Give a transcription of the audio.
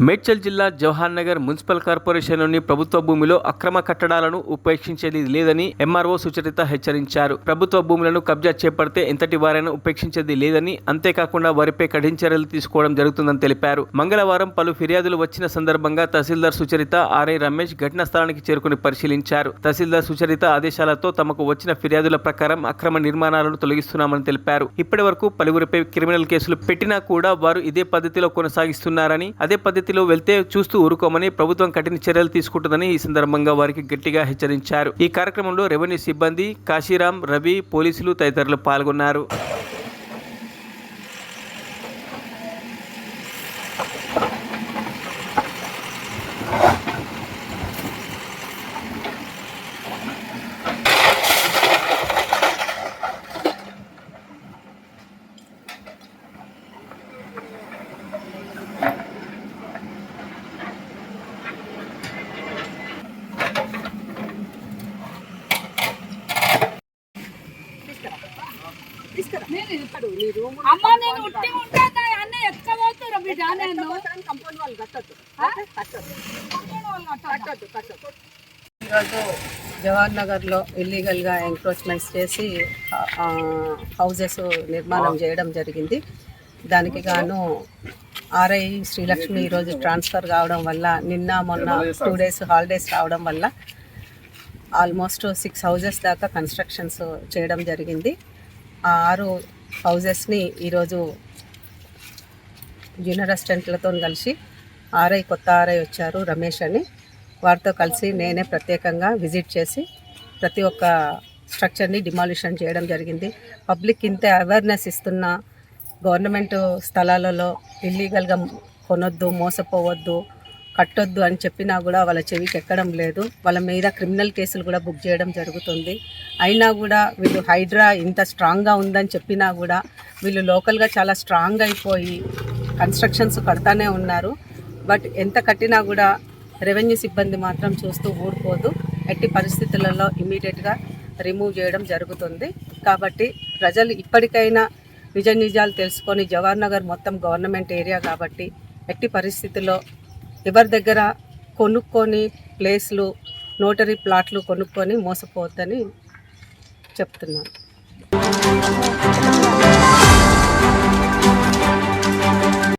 మేడ్చల్ జిల్లా జవహర్ నగర్ మున్సిపల్ కార్పొరేషన్లోని ప్రభుత్వ భూమిలో అక్రమ కట్టడాలను ఉపేక్షించేది లేదని ఎంఆర్ఓ సుచరిత హెచ్చరించారు. ప్రభుత్వ భూములను కబ్జా చేపడితే ఎంతటి వారైనా ఉపేక్షించేది లేదని అంతేకాకుండా వారిపై కఠిన చర్యలు తీసుకోవడం జరుగుతుందని తెలిపారు. మంగళవారం పలు ఫిర్యాదులు వచ్చిన సందర్భంగా తహసీల్దార్ సుచరిత ఆర్ఐ రమేష్ ఘటనా స్థలానికి చేరుకుని పరిశీలించారు. తహసీల్దార్ సుచరిత ఆదేశాలతో తమకు వచ్చిన ఫిర్యాదుల ప్రకారం అక్రమ నిర్మాణాలను తొలగిస్తున్నామని తెలిపారు. ఇప్పటి వరకు పలువురిపై క్రిమినల్ కేసులు పెట్టినా కూడా వారు ఇదే పద్ధతిలో కొనసాగిస్తున్నారని అదే పద్ధతి పద్ధతిలో వెళ్తే చూస్తూ ఊరుకోమని ప్రభుత్వం కఠిన చర్యలు తీసుకుంటుందని ఈ సందర్భంగా వారికి గట్టిగా హెచ్చరించారు. ఈ కార్యక్రమంలో రెవెన్యూ సిబ్బంది కాశీరాం రవి పోలీసులు తదితరులు పాల్గొన్నారు. అమ్మ నేను ఉట్టి ఉంటా అన్నీ ఎక్కబోతురు బిడ్డ నేను కంపౌండ్ వాళ్ళు కట్టద్దు. కట్టద్దు ఈరోజు జవహర్ నగర్లో ఇల్లీగల్గా ఎంక్రోచ్మెంట్స్ చేసి హౌజెస్ నిర్మాణం చేయడం జరిగింది. దానికి గాను ఆర్ఐ శ్రీలక్ష్మి ఈరోజు ట్రాన్స్ఫర్ కావడం వల్ల నిన్న మొన్న టూ డేస్ హాలిడేస్ రావడం వల్ల ఆల్మోస్ట్ సిక్స్ హౌజెస్ దాకా కన్స్ట్రక్షన్స్ చేయడం జరిగింది. ఆ ఆరు హౌజెస్ని ఈరోజు జూనియర్ అసిస్టెంట్లతో కలిసి ఆర్ఐ కొత్త ఆర్ఐ వచ్చారు రమేష్ అని. వారితో కలిసి నేనే ప్రత్యేకంగా విజిట్ చేసి ప్రతి ఒక్క స్ట్రక్చర్ని డిమాలిషన్ చేయడం జరిగింది. పబ్లిక్ ఇంత అవేర్నెస్ ఇస్తున్న గవర్నమెంట్ స్థలాలలో ఇల్లీగల్గా కొనొద్దు మోసపోవద్దు కట్టొద్దు అని చెప్పినా కూడా వాళ్ళ చెవికి ఎక్కడం లేదు. వాళ్ళ మీద క్రిమినల్ కేసులు కూడా బుక్ చేయడం జరుగుతుంది. అయినా కూడా వీళ్ళు హైడ్రా ఇంత స్ట్రాంగ్గా ఉందని చెప్పినా కూడా వీళ్ళు లోకల్గా చాలా స్ట్రాంగ్ అయిపోయి కన్స్ట్రక్షన్స్ కడతానే ఉన్నారు. బట్ ఎంత కట్టినా కూడా రెవెన్యూ సిబ్బంది మాత్రం చూస్తూ ఊరుకోదు. ఎట్టి పరిస్థితులలో ఇమీడియట్గా రిమూవ్ చేయడం జరుగుతుంది. కాబట్టి ప్రజలు ఇప్పటికైనా నిజ నిజాలు తెలుసుకొని జవహర్ నగర్ మొత్తం గవర్నమెంట్ ఏరియా కాబట్టి ఎట్టి పరిస్థితుల్లో ఎవరి దగ్గర కొనుక్కొని ప్లేస్లు నోటరీ ప్లాట్లు కొనుక్కొని మోసపోవద్దని చెప్తున్నాను